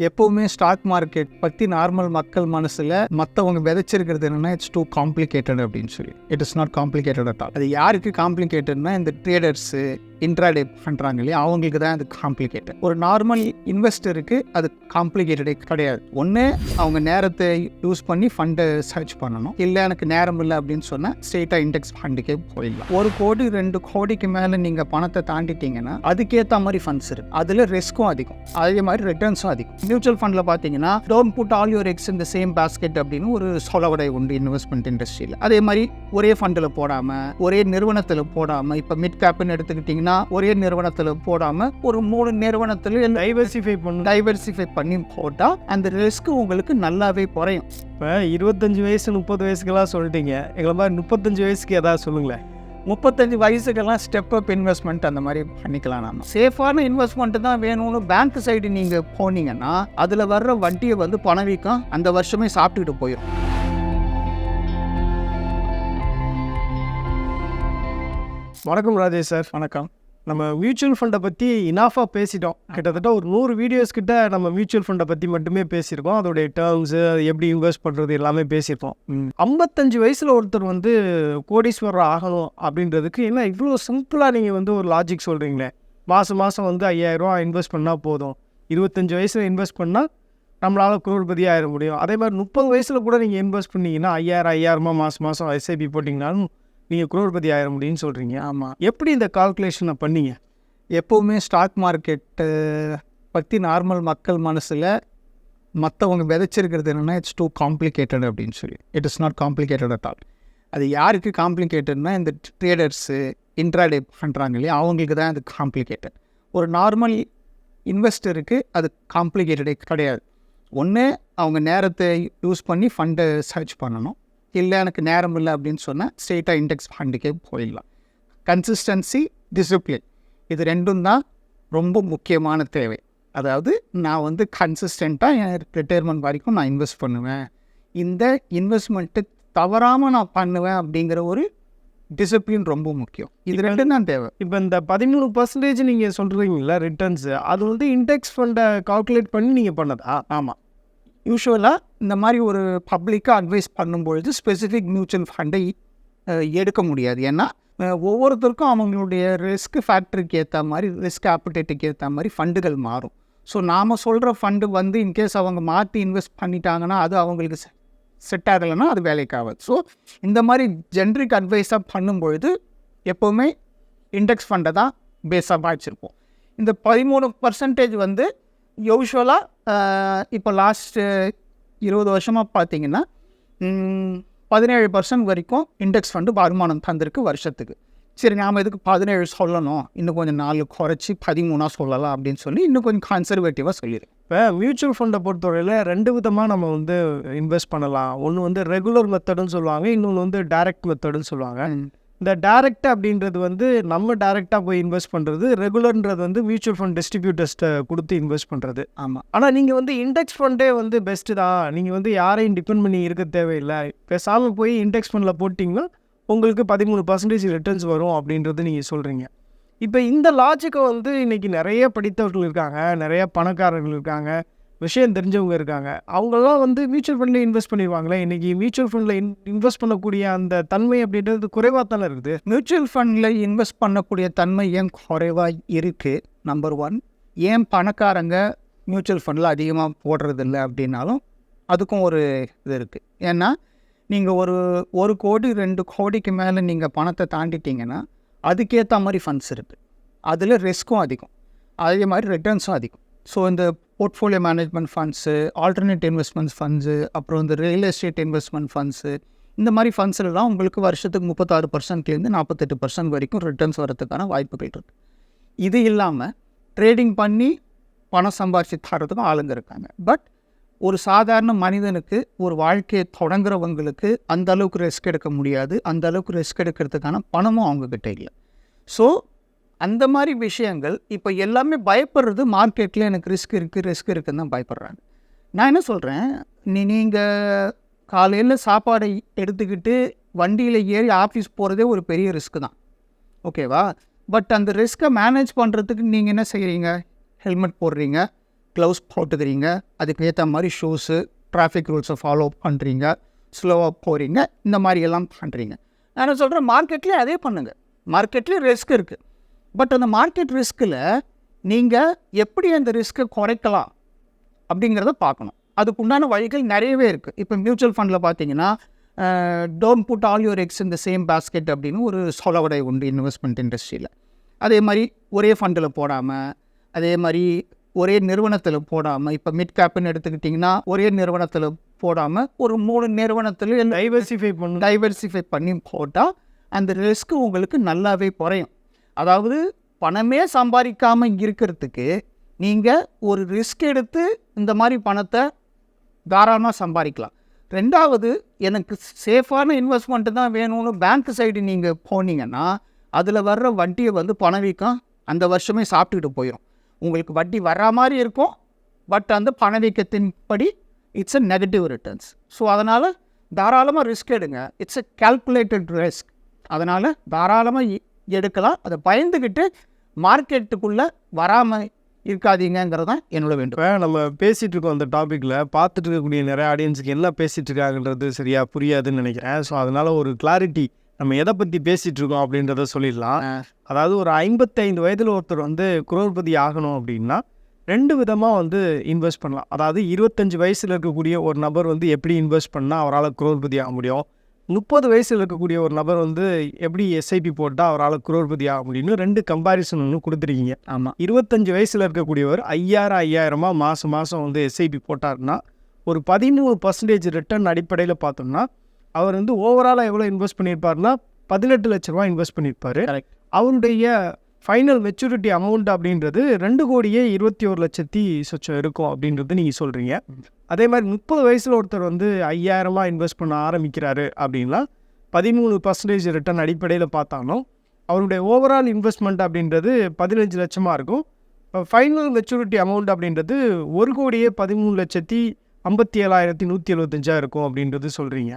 எப்போவுமே stock market பற்றி normal மக்கள் மனசில் மற்றவங்க விதைச்சிருக்கிறது என்னென்னா இட்ஸ் டூ காம்ப்ளிகேட்டட் அப்படின்னு சொல்லி. It is not complicated at all அது யாருக்கு காம்ப்ளிகேட்டட்னா இந்த ட்ரேடர்ஸு இன்ட்ராடே பண்ணுறாங்க இல்லையா? அவங்களுக்கு தான் அது காம்ப்ளிகேட்டட் ஒரு நார்மல் இன்வெஸ்டருக்கு அது காம்ப்ளிகேட்டடே கிடையாது. ஒன்று அவங்க நேரத்தை யூஸ் பண்ணி ஃபண்டை சர்ச் பண்ணணும். இல்லை எனக்கு நேரம் இல்லை அப்படின்னு சொன்னால் ஸ்ட்ரெயிட்டாக இண்டெக்ஸ் ஃபண்டுக்கே போயிடலாம். ஒரு கோடி ரெண்டு கோடிக்கு மேலே நீங்கள் பணத்தை தாண்டிட்டீங்கன்னா அதுக்கேற்ற மாதிரி ஃபண்ட்ஸ் இருக்கு. அதில் ரிஸ்க்கும் அதிகம். அதே மாதிரி ரிட்டர்ன்ஸும் அதிகம். மியூச்சுவல் ஃபண்டில் பார்த்தீங்கன்னா don't put all your eggs இந்த சேம் பாஸ்கெட் அப்படின்னு ஒரு சொலவடை உண்டு இன்வெஸ்ட்மெண்ட் இண்டஸ்ட்ரியில் அதே மாதிரி ஒரே ஃபண்டில் போடாமல் ஒரே நிறுவனத்தில் போடாமல் இப்போ மிட் கேப்னு எடுத்துக்கிட்டிங்கன்னா ஒரே நிறுவனத்தில் போடாமல் ஒரு மூணு நிறுவனத்தில் டைவர்சிஃபை பண்ணணும் டைவர்சிஃபை பண்ணி போட்டால் அந்த ரிஸ்க் உங்களுக்கு நல்லாவே குறையும். இப்போ இருபத்தஞ்சு வயசு முப்பது வயசுக்கெல்லாம் சொல்லிட்டீங்க. எங்களை மாதிரி முப்பத்தஞ்சு வயசுக்கு ஏதாவது சொல்லுங்களேன். முப்பத்தஞ்சு வயசுக்கெல்லாம் ஸ்டெப் அப் இன்வெஸ்ட்மெண்ட் அந்த மாதிரி பண்ணிக்கலாம் நாம. சேஃபான இன்வெஸ்ட்மெண்ட் தான் வேணும்னு பேங்க் சைடு நீங்கள் போனீங்கன்னா அதில் வர்ற வட்டியை வந்து பணவீக்கம் அந்த வருஷமே சாப்பிட்டுக்கிட்டு போயிடும் வணக்கம் ராஜேஷ் சார். வணக்கம். நம்ம மியூச்சுவல் ஃபண்டை பற்றி இனாஃபாக பேசிட்டோம். கிட்டத்தட்ட ஒரு நூறு வீடியோஸ் கிட்ட நம்ம மியூச்சுவல் ஃபண்டை பற்றி மட்டுமே பேசியிருக்கோம். அதோடைய டேர்ம்ஸு அது எப்படி இன்வெஸ்ட் பண்ணுறது எல்லாமே பேசியிருக்கோம். ஐம்பத்தஞ்சு வயசில் ஒருத்தர் வந்து கோடீஸ்வரர் ஆகணும் அப்படின்றதுக்கு என்ன இவ்வளோ சிம்பிளாக நீங்கள் வந்து ஒரு லாஜிக் சொல்கிறீங்களே மாதம் மாதம் வந்து ஐயாயிரரூவா இன்வெஸ்ட் பண்ணால் போதும். இருபத்தஞ்சு வயசில் இன்வெஸ்ட் பண்ணால் நம்மளால் குரோர்பதி ஆயிட முடியும். அதே மாதிரி முப்பது வயசில் கூட நீங்கள் இன்வெஸ்ட் பண்ணீங்கன்னா ஐயாயிரம் ஐயாயிரமா மாதம் மாதம் எஸ்ஐபி போட்டிங்கனாலும் நீங்கள் குரோர்பதி ஆயிட முடியும்னு சொல்கிறீங்க ஆமாம் எப்படி இந்த கால்குலேஷனை பண்ணீங்க? எப்போவுமே ஸ்டாக் மார்க்கெட்டு பற்றி நார்மல் மக்கள் மனசில் மற்றவங்க விதைச்சிருக்கிறது என்னென்னா இட்ஸ் டூ காம்ப்ளிகேட்டட் அப்படின்னு சொல்லி. It is not complicated at all அது யாருக்கு காம்ப்ளிகேட்டட்னா இந்த ட்ரேடர்ஸு இன்ட்ராடே பண்ணுறாங்க இல்லையா? அவங்களுக்கு தான் அது காம்ப்ளிகேட்டட் ஒரு நார்மல் இன்வெஸ்டருக்கு அது காம்ப்ளிகேட்டடே கிடையாது. ஒன்று அவங்க நேரத்தை யூஸ் பண்ணி ஃபண்டை சர்ச் பண்ணணும். இல்லை எனக்கு நேரம் இல்லை அப்படின்னு சொன்னால் ஸ்ட்ரெயிட்டாக இண்டெக்ஸ் ஃபண்டுக்கே போயிடலாம். கன்சிஸ்டன்சி டிசிப்ளின் இது ரெண்டும் தான் ரொம்ப முக்கியமான தேவை. அதாவது நான் வந்து கன்சிஸ்டண்ட்டாக என் ரிட்டையர்மெண்ட் வரைக்கும் நான் இன்வெஸ்ட் பண்ணுவேன். இந்த இன்வெஸ்ட்மெண்ட்டு தவறாமல் நான் பண்ணுவேன் அப்படிங்கிற ஒரு டிசிப்ளின் ரொம்ப முக்கியம். இது ரெண்டும் தான் தேவை. இப்போ இந்த பதிமூணு பர்சன்டேஜ் நீங்கள் சொல்கிறீங்களா ரிட்டர்ன்ஸு அது வந்து இண்டெக்ஸ் ஃபண்டை கால்குலேட் பண்ணி நீங்கள் பண்ணதா? ஆமாம் யூஸ்வலாக இந்த மாதிரி ஒரு பப்ளிக்காக அட்வைஸ் பண்ணும்பொழுது ஸ்பெசிஃபிக் மியூச்சுவல் ஃபண்டை எடுக்க முடியாது. ஏன்னா ஒவ்வொருத்தருக்கும் அவங்களுடைய ரிஸ்க் ஃபேக்டருக்கு ஏற்ற மாதிரி ரிஸ்க் ஆப்பிடேட்டுக்கு ஏற்ற மாதிரி ஃபண்டுகள் மாறும். ஸோ நாம் சொல்கிற ஃபண்டு வந்து இன்கேஸ் அவங்க மாற்றி இன்வெஸ்ட் பண்ணிட்டாங்கன்னா அது அவங்களுக்கு செட் ஆகலைன்னா அது வேலைக்கு ஆகாது. ஸோ இந்த மாதிரி ஜென்ரிக் அட்வைஸாக பண்ணும்பொழுது எப்போவுமே இண்டெக்ஸ் ஃபண்டை தான் பேஸாக வச்சுருப்போம். இந்த பதிமூணு பர்சன்டேஜ் வந்து யூஸ்வலாக இப்போ லாஸ்ட்டு இருபது வருஷமாக பார்த்தீங்கன்னா பதினேழு பர்சன்ட் வரைக்கும் இண்டெக்ஸ் ஃபண்டு வருமானம் தந்திருக்கு வருஷத்துக்கு. சரி நாம் இதுக்கு பதினேழு சொல்லணும்? இன்னும் கொஞ்சம் நாலு குறைச்சி பதிமூணாக சொல்லலாம் அப்படின்னு சொல்லி இன்னும் கொஞ்சம் கன்சர்வேட்டிவாக சொல்லிடுறேன் இப்போ மியூச்சுவல் ஃபண்டை பொறுத்தவரையில் ரெண்டு விதமாக நம்ம வந்து இன்வெஸ்ட் பண்ணலாம். ஒன்று வந்து ரெகுலர் மெத்தடுன்னு சொல்லுவாங்க இன்னொன்று வந்து டைரக்ட் மெத்தடுன்னு சொல்லுவாங்க. இந்த டைரக்ட் அப்படின்றது வந்து நம்ம டைரெக்டாக போய் இன்வெஸ்ட் பண்ணுறது ரெகுலர்ன்றது வந்து மியூச்சுவல் ஃபண்ட் டிஸ்ட்ரிபியூட்டர்ஸ்ட்டை கொடுத்து இன்வெஸ்ட் பண்ணுறது ஆமாம் ஆனால் நீங்கள் வந்து இண்டெக்ஸ் ஃபண்டே வந்து பெஸ்ட்டு தான். நீங்கள் வந்து யாரையும் டிபெண்ட் பண்ணி இருக்க தேவையில்லை. பேசாமல் போய் இண்டெக்ஸ் ஃபண்டில் போட்டிங்கன்னா உங்களுக்கு பதிமூணு பர்சன்டேஜ் ரிட்டர்ன்ஸ் வரும் அப்படின்றது நீங்கள் சொல்கிறீங்க இப்போ இந்த லாஜிக்கை வந்து இன்றைக்கி நிறைய படித்தவர்கள் இருக்காங்க நிறைய பணக்காரர்கள் இருக்காங்க. விஷயம் தெரிஞ்சவங்க இருக்காங்க. அவங்கெல்லாம் வந்து மியூச்சுவல் ஃபண்டில் இன்வெஸ்ட் பண்ணிடுவாங்களே இன்றைக்கி மியூச்சுவல் ஃபண்டில் இன் இன்வெஸ்ட் பண்ணக்கூடிய அந்த தன்மை அப்படின்றது குறைவாக தானே இருக்குது? மியூச்சுவல் ஃபண்டில் இன்வெஸ்ட் பண்ணக்கூடிய தன்மை ஏன் குறைவாக இருக்குது நம்பர் ஒன் ஏன் பணக்காரங்க மியூச்சுவல் ஃபண்டில் அதிகமாக போடுறதில்ல அப்படின்னாலும் அதுக்கும் ஒரு இது இருக்குது ஏன்னா நீங்கள் ஒரு ஒரு கோடி ரெண்டு கோடிக்கு மேலே நீங்கள் பணத்தை தாண்டிட்டீங்கன்னா அதுக்கேற்ற மாதிரி ஃபண்ட்ஸ் இருக்குது அதில் ரிஸ்க்கும் அதிகம். அதே மாதிரி ரிட்டர்ன்ஸும் அதிகம். ஸோ இந்த portfolio management funds alternate investment funds அப்புறம் இந்த ரியல் எஸ்டேட் இன்வெஸ்ட்மெண்ட் ஃபண்ட்ஸு இந்த மாதிரி ஃபண்ட்ஸ்லாம் உங்களுக்கு வருஷத்துக்கு முப்பத்தாறு பர்சன்ட்லேருந்து நாற்பத்தெட்டு பர்சன்ட் வரைக்கும் ரிட்டர்ன்ஸ் வரதுக்கான வாய்ப்புகள் இருக்குது இது இல்லாமல் ட்ரேடிங் பண்ணி பணம் சம்பாரிச்சு தரதுக்கும் ஆளுங்க இருக்காங்க. பட் ஒரு சாதாரண மனிதனுக்கு ஒரு வாழ்க்கையை தொடங்குறவங்களுக்கு அந்த அளவுக்கு ரிஸ்க் எடுக்க முடியாது. அந்த அளவுக்கு ரிஸ்க் எடுக்கிறதுக்கான பணமும் அவங்கக்கிட்ட இல்லை. ஸோ அந்த மாதிரி விஷயங்கள் இப்போ எல்லாமே பயப்படுறது மார்க்கெட்டில் எனக்கு ரிஸ்க் இருக்குது ரிஸ்க் இருக்குன்னு தான் பயப்படுறாங்க. நான் என்ன சொல்கிறேன் நீ நீங்கள் காலையில் சாப்பாடை எடுத்துக்கிட்டு வண்டியில் ஏறி ஆஃபீஸ் போகிறதே ஒரு பெரிய ரிஸ்க்கு தான். ஓகேவா பட் அந்த ரிஸ்க்கை மேனேஜ் பண்ணுறதுக்கு நீங்கள் என்ன செய்கிறீங்க ஹெல்மெட் போடுறீங்க க்ளவுஸ் போட்டுக்கிறீங்க அதுக்கு ஏற்ற மாதிரி ஷூஸு டிராஃபிக் ரூல்ஸை ஃபாலோ பண்ணுறீங்க ஸ்லோவாக போகிறீங்க இந்த மாதிரி எல்லாம் பண்ணுறீங்க நான் சொல்கிறேன் மார்க்கெட்லேயே அதே பண்ணுங்கள் மார்க்கெட்லேயும் ரிஸ்க் இருக்குது பட் அந்த மார்க்கெட் ரிஸ்கில் நீங்கள் எப்படி அந்த ரிஸ்க்கை குறைக்கலாம் அப்படிங்கிறத பார்க்கணும். அதுக்கு உண்டான வழிகள் நிறையவே இருக்குது இப்போ மியூச்சுவல் ஃபண்டில் பார்த்தீங்கன்னா don't put all your eggs இந்த சேம் basket அப்படின்னு ஒரு சொலவடை உண்டு இன்வெஸ்ட்மெண்ட் இண்டஸ்ட்ரியில் அதே மாதிரி ஒரே ஃபண்டில் போடாமல் அதே மாதிரி ஒரே நிறுவனத்தில் போடாமல் இப்போ மிட் கேப்னு எடுத்துக்கிட்டிங்கன்னா ஒரே நிறுவனத்தில் போடாமல் ஒரு மூணு நிறுவனத்தில் டைவர்சிஃபை பண்ணு. டைவர்சிஃபை பண்ணி போட்டால் அந்த ரிஸ்க் உங்களுக்கு நல்லாவே குறையும். அதாவது பணமே சம்பாதிக்காமல் இருக்கிறதுக்கு நீங்கள் ஒரு ரிஸ்க் எடுத்து இந்த மாதிரி பணத்தை தாராளமாக சம்பாதிக்கலாம். ரெண்டாவது எனக்கு சேஃபான இன்வெஸ்ட்மெண்ட்டு தான் வேணும்னு பேங்க் சைடு நீங்கள் போனீங்கன்னா அதில் வர்ற வட்டியை வந்து பணவீக்கம் அந்த வருஷமே சாப்பிட்டுக்கிட்டு போயிடும் உங்களுக்கு வட்டி வர்ற மாதிரி இருக்கும் பட் அந்த பணவீக்கத்தின்படி it's a negative returns so அதனால் தாராளமாக ரிஸ்க் எடுங்க. இட்ஸ் எ கேல்குலேட்டட் ரிஸ்க் அதனால் தாராளமாக எடுக்கலாம். அதை பயந்துக்கிட்டு மார்க்கெட்டுக்குள்ளே வராமல் இருக்காதீங்கிறது தான் என்னோட வேண்டும் நம்ம பேசிகிட்டு இருக்கோம் அந்த டாப்பிக்கில் பார்த்துட்டு இருக்கக்கூடிய நிறைய ஆடியன்ஸுக்கு என்ன பேசிகிட்டு இருக்காங்கன்றது சரியாக புரியாதுன்னு நினைக்கிறேன். ஸோ அதனால் ஒரு கிளாரிட்டி நம்ம எதை பற்றி பேசிகிட்டு இருக்கோம் அப்படின்றத சொல்லிடலாம். அதாவது ஒரு ஐம்பத்தைந்து வயதில் ஒருத்தர் வந்து குரோர்பதி ஆகணும் அப்படின்னா ரெண்டு விதமாக வந்து இன்வெஸ்ட் பண்ணலாம். அதாவது இருபத்தஞ்சு வயசில் இருக்கக்கூடிய ஒரு நபர் வந்து எப்படி இன்வெஸ்ட் பண்ணால் அவரால் குரோர்பதி ஆக முடியும்? முப்பது வயசில் இருக்கக்கூடிய ஒரு நபர் வந்து எப்படி எஸ்ஐபி போட்டால் அவரால் குரோர்பதி ஆக முடியும்னு ரெண்டு கம்பாரிசன் ஒன்று கொடுத்துருக்கீங்க. ஆமாம் இருபத்தஞ்சு வயசில் இருக்கக்கூடியவர் ஐயாயிரம் ஐயாயிரமாக மாதம் மாதம் வந்து எஸ்ஐபி போட்டார்னா ஒரு பதிமூணு பர்சன்டேஜ் ரிட்டர்ன் அடிப்படையில் பார்த்தோம்னா அவர் வந்து ஓவராலாக எவ்வளோ இன்வெஸ்ட் பண்ணியிருப்பாருன்னா பதினெட்டு லட்ச ரூபா இன்வெஸ்ட் பண்ணியிருப்பாரு. அவருடைய ஃபைனல் மெச்சூரிட்டி அமௌண்ட் அப்படின்றது ரெண்டு கோடியே இருபத்தி ஒரு லட்சத்தி சொச்சம் இருக்கும் அப்படின்றது நீங்கள் சொல்கிறீங்க அதே மாதிரி முப்பது வயசில் ஒருத்தர் வந்து ஐயாயிரமா இன்வெஸ்ட் பண்ண ஆரம்பிக்கிறாரு அப்படின்னா பதிமூணு பர்சன்டேஜ் ரிட்டர்ன் அடிப்படையில் பார்த்தாலும் அவருடைய ஓவரால் இன்வெஸ்ட்மெண்ட் அப்படின்றது பதினஞ்சு லட்சமாக இருக்கும். ஃபைனல் மெச்சூரிட்டி அமௌண்ட் அப்படின்றது ஒரு கோடியே பதிமூணு லட்சத்தி ஐம்பத்தி ஏழாயிரத்தி நூற்றி எழுபத்தஞ்சா இருக்கும் அப்படின்றது சொல்கிறீங்க.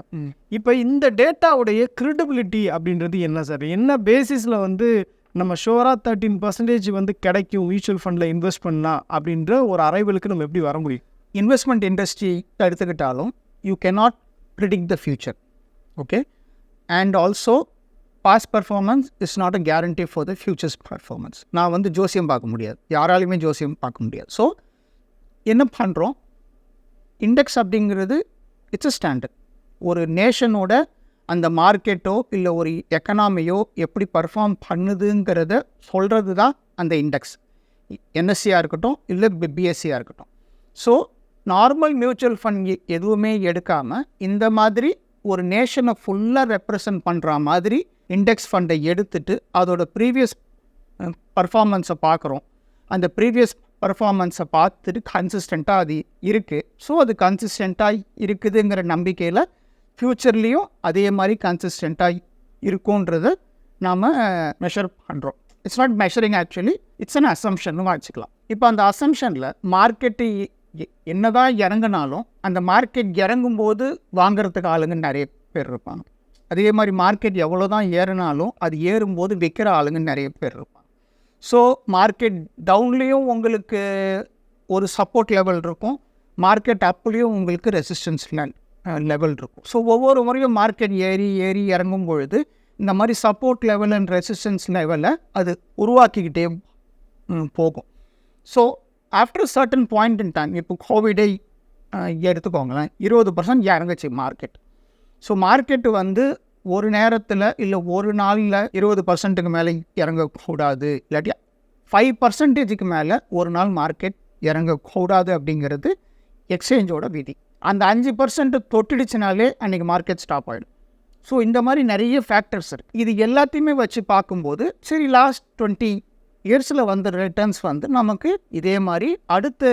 இப்போ இந்த டேட்டாவுடைய கிரெடிபிலிட்டி அப்படின்றது என்ன சார்? என்ன பேசிஸில் வந்து நம்ம ஷோராக தேர்ட்டின் பர்சன்டேஜ் வந்து கிடைக்கும் மியூச்சுவல் ஃபண்டில் இன்வெஸ்ட் பண்ணால் அப்படின்ற ஒரு அரைவலுக்கு நம்ம எப்படி வர முடியும்? இன்வெஸ்ட்மெண்ட் இண்டஸ்ட்ரி எடுத்துக்கிட்டாலும் you cannot predict the future okay and also past performance is not a guarantee for the futures performance நான் வந்து ஜோசியம் பார்க்க முடியாது. யாராலையுமே ஜோசியம் பார்க்க முடியாது. ஸோ என்ன பண்ணுறோம் இண்டெக்ஸ் அப்படிங்கிறது இட்ஸ் அ ஸ்டாண்டர்ட் ஒரு நேஷனோட அந்த மார்க்கெட்டோ இல்லை ஒரு எக்கனாமியோ எப்படி பர்ஃபார்ம் பண்ணுதுங்கிறத சொல்கிறது தான் அந்த இண்டெக்ஸ் என்எஸ்சியாக இருக்கட்டும் இல்லை பிஎஸ்சியாக இருக்கட்டும். ஸோ நார்மல் மியூச்சுவல் ஃபண்ட் எதுவுமே எடுக்காமல் இந்த மாதிரி ஒரு நேஷனை ஃபுல்லாக ரெப்ரசன்ட் பண்ணுற மாதிரி இண்டெக்ஸ் ஃபண்டை எடுத்துட்டு அதோட ப்ரீவியஸ் பர்ஃபார்மன்ஸை பார்க்குறோம் அந்த ப்ரீவியஸ் பர்ஃபார்மன்ஸை பார்த்துட்டு கன்சிஸ்டண்ட்டாக அது இருக்குது ஸோ அது கன்சிஸ்டண்ட்டாக இருக்குதுங்கிற நம்பிக்கையில் ஃப்யூச்சர்லேயும் அதே மாதிரி கன்சிஸ்டண்ட்டாக இருக்குன்றத நாம் மெஷர் பண்ணுறோம் it's not measuring actually it's an assumption வச்சுக்கலாம் இப்போ அந்த அசம்ஷனில் மார்க்கெட்டு என்னதான் இறங்கினாலும் அந்த மார்க்கெட் இறங்கும்போது வாங்குறதுக்கு ஆளுங்க நிறைய பேர் இருப்பாங்க. அதே மாதிரி மார்க்கெட் எவ்வளோ தான் ஏறினாலும் அது ஏறும்போது விற்கிற ஆளுங்க நிறைய பேர் இருப்பாங்க. ஸோ மார்க்கெட் டவுன்லேயும் உங்களுக்கு ஒரு சப்போர்ட் லெவல் இருக்கும் மார்க்கெட் அப்லேயும் உங்களுக்கு ரெசிஸ்டன்ஸ் லெவல் லெவல் இருக்கும். ஸோ ஒவ்வொரு முறையும் மார்க்கெட் ஏறி ஏறி இறங்கும் பொழுது இந்த மாதிரி சப்போர்ட் லெவல் அண்ட் ரெசிஸ்டன்ஸ் லெவலை அது உருவாக்கிக்கிட்டே போகும். So after certain point in time இப்போ கோவிடை எடுத்துக்கோங்களேன். இருபது பர்சன்ட் இறங்குச்சு மார்க்கெட் ஸோ மார்க்கெட்டு வந்து ஒரு நேரத்தில் இல்லை ஒரு நாளில் இருபது பர்சன்ட்டுக்கு மேலே இறங்கக்கூடாது. இல்லாட்டி ஃபைவ் பர்சன்டேஜுக்கு மேலே ஒரு நாள் மார்க்கெட் இறங்கக்கூடாது அப்படிங்கிறது எக்ஸ்சேஞ்சோட விதி. அந்த அஞ்சு பர்சன்ட் தொட்டுடுச்சுனாலே அன்றைக்கி மார்க்கெட் ஸ்டாப் ஆகிடும் ஸோ இந்த மாதிரி நிறைய ஃபேக்டர்ஸ் இருக்குது இது எல்லாத்தையுமே வச்சு பார்க்கும்போது சரி லாஸ்ட் டுவெண்ட்டி இயர்ஸில் வந்த ரிட்டர்ன்ஸ் வந்து நமக்கு இதே மாதிரி அடுத்த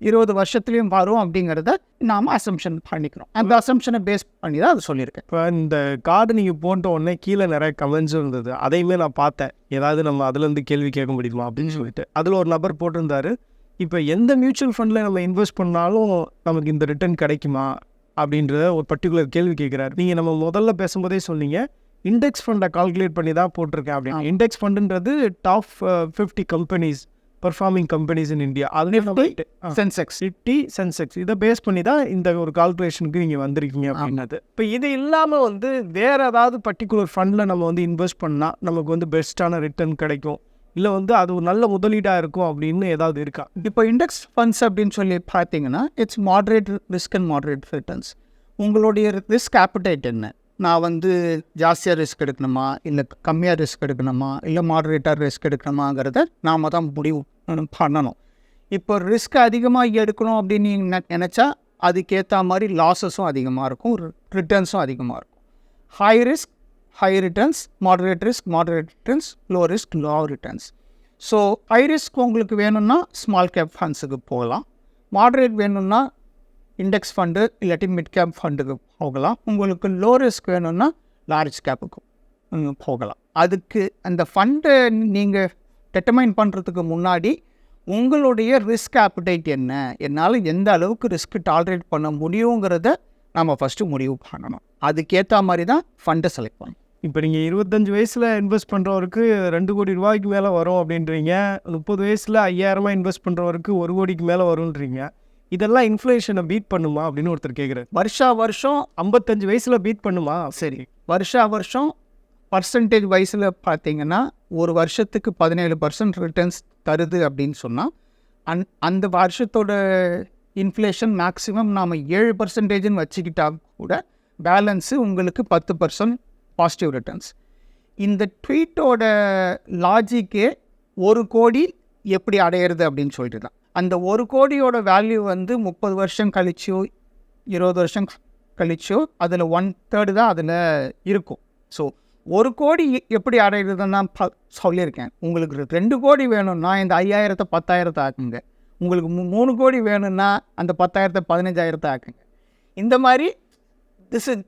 இருபது வருஷத்துலேயும் வரும் அப்படிங்கிறத நாம் அசம்ஷன் பண்ணிக்கிறோம். அந்த அசம்ஷனை பேஸ் பண்ணி தான் அது சொல்லியிருக்கேன். இப்போ இந்த கார்டு நீங்கள் போட்ட உடனே கீழே நிறைய கமெண்ட்ஸ் இருந்தது. அதையுமே நான் பார்த்தேன். ஏதாவது நம்ம அதுலேருந்து கேள்வி கேட்க முடியுமா அப்படின்னு சொல்லிட்டு. அதில் ஒரு நபர் போட்டிருந்தாரு. இப்போ எந்த மியூச்சுவல் ஃபண்டில் நம்ம இன்வெஸ்ட் பண்ணாலும் நமக்கு இந்த ரிட்டர்ன் கிடைக்குமா? அப்படின்றத ஒரு பர்டிகுலர் கேள்வி கேட்குறாரு. நீங்கள் நம்ம முதல்ல பேசும்போதே சொன்னீங்க இண்டெக்ஸ் ஃபண்டை கால்குலேட் பண்ணி தான் போட்டிருக்கேன் அப்படின்னு. Index ஃபண்டுன்றது top fifty companies performing companies in India Nifty, Sensex Nifty Sensex இதை பேஸ் பண்ணி தான் இந்த ஒரு கால்குலேஷனுக்கு நீங்கள் வந்திருக்கீங்க அப்படின்னது இப்போ இது இல்லாமல் வந்து வேறு ஏதாவது பர்டிகுலர் ஃபண்டில் நம்ம வந்து இன்வெஸ்ட் பண்ணால் நமக்கு வந்து பெஸ்ட்டான ரிட்டர்ன் கிடைக்கும். இல்லை வந்து அது ஒரு நல்ல முதலீடாக இருக்கும் அப்படின்னு ஏதாவது இருக்கா? இப்போ இண்டெக்ஸ் ஃபண்ட்ஸ் அப்படின்னு சொல்லி பார்த்தீங்கன்னா it's moderate risk and moderate returns உங்களுடைய ரிஸ்க் ஆப்பிடைட் என்ன? நான் வந்து ஜாஸ்தியாக ரிஸ்க் எடுக்கணுமா? இல்லை கம்மியாக ரிஸ்க் எடுக்கணுமா? இல்லை மாட்ரேட்டாக ரிஸ்க் எடுக்கணுமாங்கிறத நாம் தான் முடிவு பண்ணணும். இப்போ ரிஸ்க் அதிகமாக எடுக்கணும் அப்படின்னு நீங்க நினச்சா அதுக்கேற்ற மாதிரி லாஸஸும் அதிகமாக இருக்கும் ரிட்டர்ன்ஸும் அதிகமாக இருக்கும். High risk high returns moderate risk moderate returns low risk low returns so high risk உங்களுக்கு வேணும்னா ஸ்மால் கேப் ஃபண்ட்ஸுக்கு போகலாம். மாடரேட் வேணும்னா இண்டெக்ஸ் ஃபண்டு இல்லாட்டி மிட் கேப் ஃபண்டுக்கு போகலாம். உங்களுக்கு லோ ரிஸ்க் வேணும்னா லார்ஜ் கேப்புக்கு போகலாம். அதுக்கு அந்த ஃபண்டை நீங்கள் டெட்டமைன் பண்ணுறதுக்கு முன்னாடி உங்களுடைய ரிஸ்க் ஆப்பிடைட் என்ன? என்னால் எந்த அளவுக்கு ரிஸ்க் டாலரேட் பண்ண முடியுங்கிறத நம்ம ஃபஸ்ட்டு முடிவு பண்ணணும். அதுக்கேற்ற மாதிரி தான் ஃபண்டை செலக்ட் பண்ணணும். இப்போ நீங்கள் இருபத்தஞ்சு வயசில் இன்வெஸ்ட் பண்ணுறவருக்கு ரெண்டு கோடி ரூபாய்க்கு மேலே வரும் அப்படின்றீங்க. முப்பது வயசில் ஐயாயிரமா இன்வெஸ்ட் பண்ணுறவருக்கு ஒரு கோடிக்கு மேலே வரும்ன்றீங்க. இதெல்லாம் இன்ஃப்ளேஷனை பீட் பண்ணுமா அப்படின்னு ஒருத்தர் கேட்குறாரு வருஷா வருஷம் ஐம்பத்தஞ்சு வயசில் பீட் பண்ணுமா? சரி. வருஷா வருஷம் பர்சன்டேஜ் வயசில் பார்த்தீங்கன்னா ஒரு வருஷத்துக்கு பதினேழு பர்சன்ட் ரிட்டர்ன்ஸ் தருது அப்படின்னு சொன்னால் அந் அந்த வருஷத்தோட இன்ஃப்ளேஷன் மேக்ஸிமம் நாம் ஏழு பர்சன்டேஜ்னு வச்சுக்கிட்டா கூட பேலன்ஸு உங்களுக்கு பத்து பர்சன்ட் பாசிட்டிவ் ரிட்டர்ன்ஸ் இந்த ட்வீட்டோட லாஜிக்கே ஒரு கோடி எப்படி அடையிறது அப்படின்னு சொல்லிட்டு தான் அந்த ஒரு கோடியோட வேல்யூ வந்து முப்பது வருஷம் கழிச்சோ இருபது வருஷம் கழிச்சோ அதில் ஒன் தேர்டு தான் அதில் இருக்கும். ஸோ ஒரு கோடி எப்படி அடையிறதுன்னு நான் சொல்லியிருக்கேன். உங்களுக்கு ரெண்டு கோடி வேணும்னா இந்த ஐயாயிரத்தை பத்தாயிரத்தை ஆக்குங்க. உங்களுக்கு மூ- மூணு கோடி வேணும்னா அந்த பத்தாயிரத்தை பதினஞ்சாயிரத்தை ஆக்குங்க. இந்த மாதிரி திஸ் இஸ்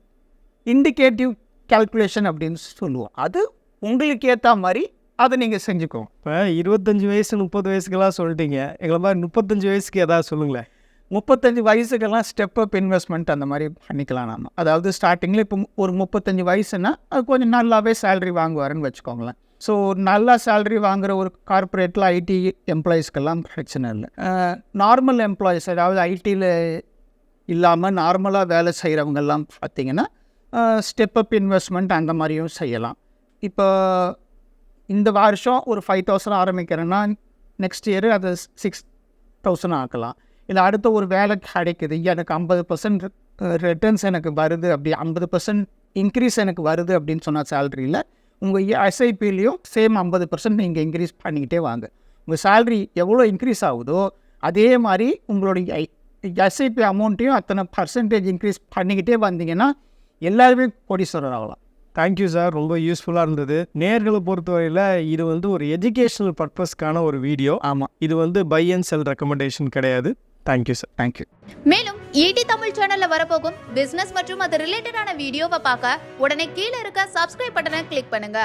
இண்டிகேட்டிவ் கால்குலேஷன் அப்படின்னு சொல்லுவோம். அது உங்களுக்கு ஏற்ற மாதிரி அதை நீங்கள் செஞ்சுக்கோங்க. இப்போ இருபத்தஞ்சு வயசு முப்பது வயசுக்கெல்லாம் சொல்லிட்டீங்க. எங்களை மாதிரி முப்பத்தஞ்சு வயசுக்கு ஏதாவது சொல்லுங்களேன். முப்பத்தஞ்சு வயசுக்கெல்லாம் ஸ்டெப் அப் இன்வெஸ்ட்மெண்ட் அந்த மாதிரி பண்ணிக்கலாம் நாம. அதாவது ஸ்டார்டிங்கில் இப்போ ஒரு முப்பத்தஞ்சு வயசுனா அது கொஞ்சம் நல்லாவே சேலரி வாங்குவாருன்னு வச்சுக்கோங்களேன். ஸோ நல்லா சேலரி வாங்குற ஒரு கார்ப்பரேட்டில் ஐடி எம்ப்ளாயீஸ்க்கெல்லாம் பிரச்சனை இல்லை. நார்மல் எம்ப்ளாயீஸ் அதாவது ஐடியில் இல்லாமல் நார்மலாக வேலை செய்கிறவங்கெல்லாம் பார்த்தீங்கன்னா ஸ்டெப் அப் இன்வெஸ்ட்மெண்ட் அந்த மாதிரியும் செய்யலாம். இப்போ இந்த வருஷம் ஒரு ஃபைவ் தௌசண்ட் ஆரம்பிக்கிறேன்னா நெக்ஸ்ட் இயர் அது சிக்ஸ் தௌசண்ட் ஆக்கலாம். இல்லை அடுத்த ஒரு வேலை கிடைக்குது. எனக்கு ஐம்பது பர்சன்ட் ரிட்டர்ன்ஸ் எனக்கு வருது அப்படி ஐம்பது பர்சன்ட் இன்க்ரீஸ் எனக்கு வருது அப்படின்னு சொன்னால் சேலரியில் உங்கள் எஸ்ஐபிலையும் சேம் ஐம்பது பர்சன்ட் நீங்கள் இன்க்ரீஸ் பண்ணிக்கிட்டே வாங்க. உங்கள் சேலரி எவ்வளோ இன்க்ரீஸ் ஆகுதோ அதே மாதிரி உங்களுடைய எஸ்ஐபி அமௌண்ட்டையும் அத்தனை பர்சன்டேஜ் இன்க்ரீஸ் பண்ணிக்கிட்டே வந்தீங்கன்னா எல்லாருமே கோடீஸ்வரர் ஆகலாம் தேங்க்யூ சார் ரொம்ப யூஸ்ஃபுல்லாக இருந்தது. நேர்களை பொறுத்தவரையில் இது வந்து ஒரு எஜுகேஷனல் பர்பஸ்க்கான ஒரு வீடியோ ஆமாம் இது வந்து பை அண்ட் செல் ரெக்கமெண்டேஷன் கிடையாது. Thank you sir thank you மேலும் ஈடி தமிழ் சேனல்ல வரப்போகும் பிசினஸ் மற்றும் அது ரிலேட்டடான வீடியோவை பார்க்க உடனே கீழே இருக்க சப்ஸ்கிரைப் பட்டனை கிளிக் பண்ணுங்க.